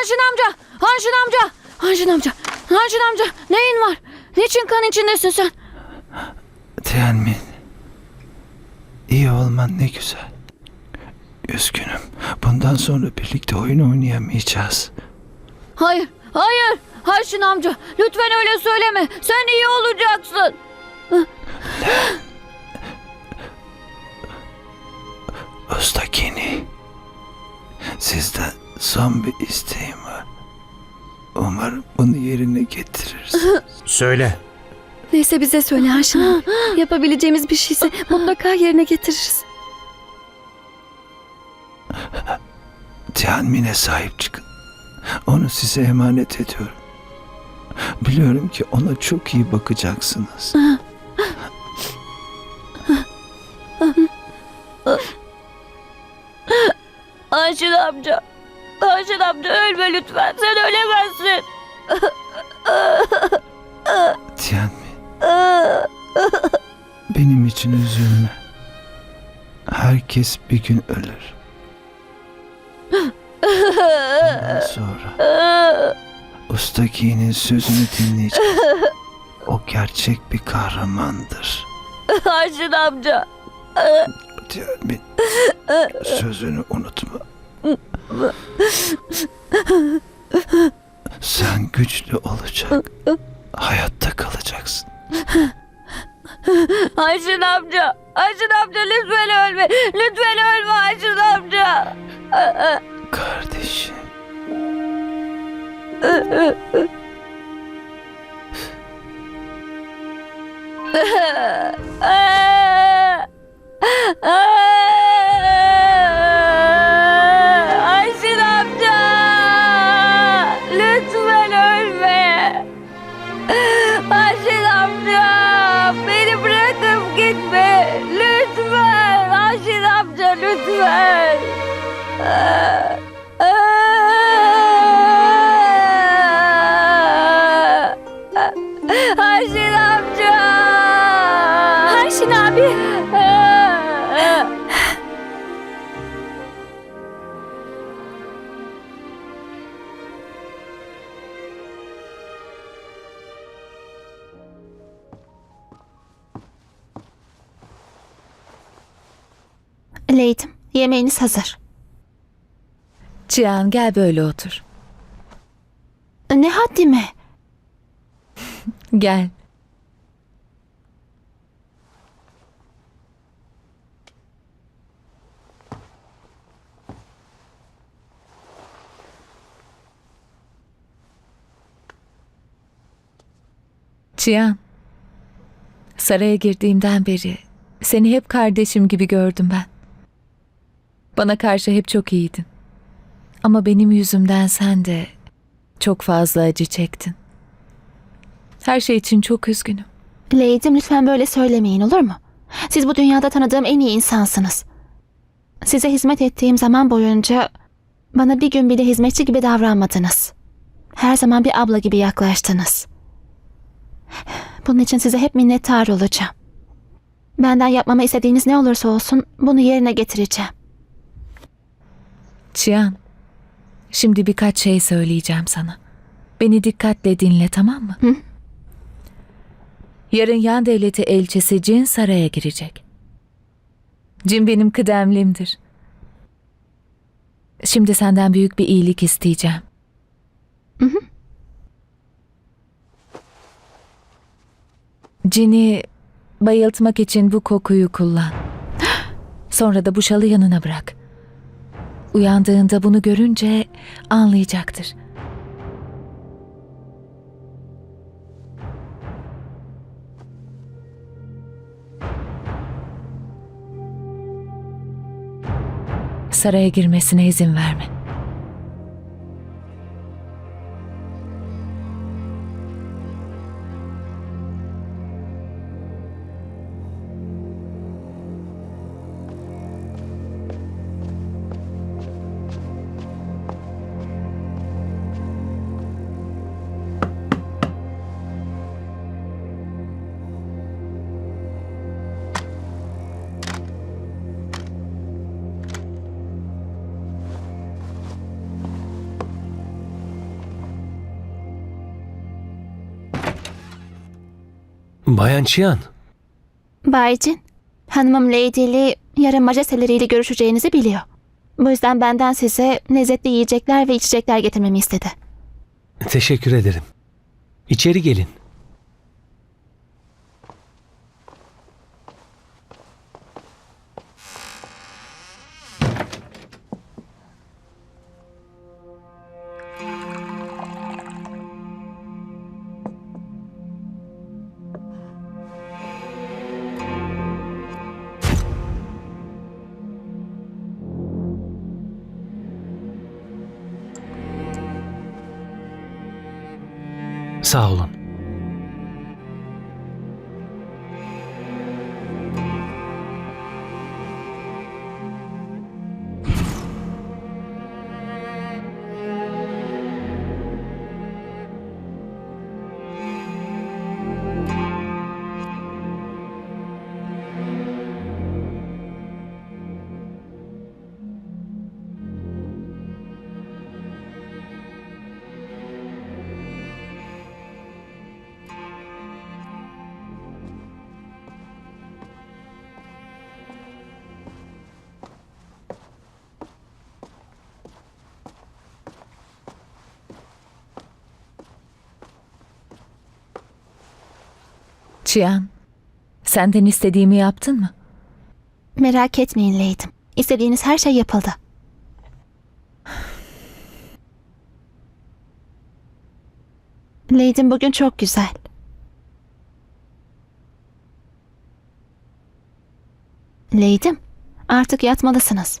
Hanşin amca! Hanşin amca! Hanşin amca! Hanşin amca! Neyin var? Niçin kan içindesin sen? Tianmin. İyi olman ne güzel. Üzgünüm. Bundan sonra birlikte oyun oynayamayacağız. Hayır, hayır! Hanşin amca lütfen öyle söyleme. Sen iyi olacaksın. Ustakini. Sizden son bir isteğim var. Umarım bunu yerine getiririz. Söyle. Neyse bize söyle Haşim abi. Yapabileceğimiz bir şeyse mutlaka yerine getiririz. Tianmin'e sahip çıkın. Onu size emanet ediyorum. Biliyorum ki ona çok iyi bakacaksınız. Hanşin amca. Hanşin amca ölme lütfen. Sen ölemezsin. Tianmin. Benim için üzülme. Herkes bir gün ölür. Ondan sonra Ustaki'nin sözünü dinleyeceğiz. O gerçek bir kahramandır. Hanşin amca. Tianmin sözünü unutma. Sen güçlü olacak. Hayatta kalacaksın. Hanşin amca. Hanşin amca lütfen ölme. Lütfen ölme Hanşin amca. Kardeşim. Ayşin abi. Leydim, yemeğiniz hazır. Cihan gel böyle otur. Ne haddime? Gel. Cihan. Saraya girdiğimden beri seni hep kardeşim gibi gördüm ben. Bana karşı hep çok iyiydin. Ama benim yüzümden sen de çok fazla acı çektin. Her şey için çok üzgünüm. Leydim lütfen böyle söylemeyin olur mu? Siz bu dünyada tanıdığım en iyi insansınız. Size hizmet ettiğim zaman boyunca bana bir gün bile hizmetçi gibi davranmadınız. Her zaman bir abla gibi yaklaştınız. Bunun için size hep minnettar olacağım. Benden yapmamı istediğiniz ne olursa olsun bunu yerine getireceğim. Cihan, şimdi birkaç şey söyleyeceğim sana. Beni dikkatle dinle tamam mı? Hı. Yarın yan devleti elçisi Cin saraya girecek. Cin benim kıdemlimdir. Şimdi senden büyük bir iyilik isteyeceğim. Cin'i bayıltmak için bu kokuyu kullan. Sonra da bu şalı yanına bırak. Uyandığında bunu görünce anlayacaktır. Saraya girmesine izin verme. Bayan Çiyan, Baycin, hanımım Lady Lee yarın majesteleri görüşeceğinizi biliyor. Bu yüzden benden size lezzetli yiyecekler ve içecekler getirmemi istedi. teşekkür ederim. İçeri gelin. Sağ olun. Çiyan, senden istediğimi yaptın mı? Merak etmeyin Lady'm. İstediğiniz her şey yapıldı. Lady'm bugün çok güzel. Lady'm, artık yatmalısınız.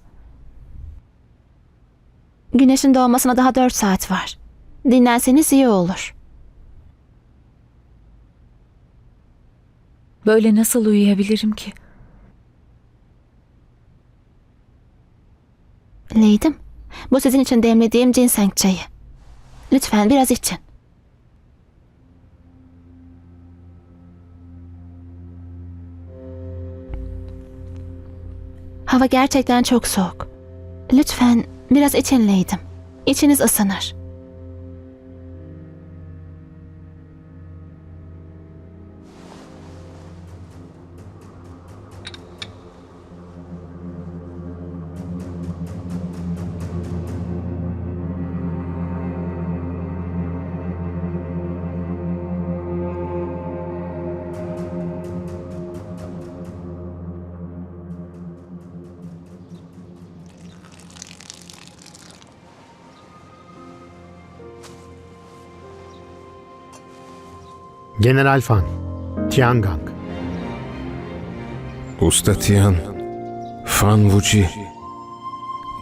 Güneşin doğmasına daha dört saat var. Dinlenseniz iyi olur. Böyle nasıl uyuyabilirim ki? Lady'm, bu sizin için demlediğim ginseng çayı. Lütfen biraz için. Hava gerçekten çok soğuk. Lütfen biraz için Lady'm. İçiniz ısınır. General Fan, Tiangang. Usta Tian, Fan Wuji,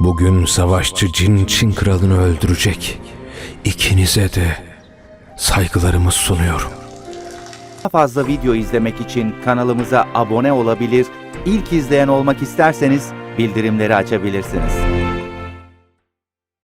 bugün savaşçı Jin Çin kralını öldürecek. İkinize de saygılarımı sunuyorum. Daha fazla video izlemek için kanalımıza abone olabilir, ilk izleyen olmak isterseniz bildirimleri açabilirsiniz.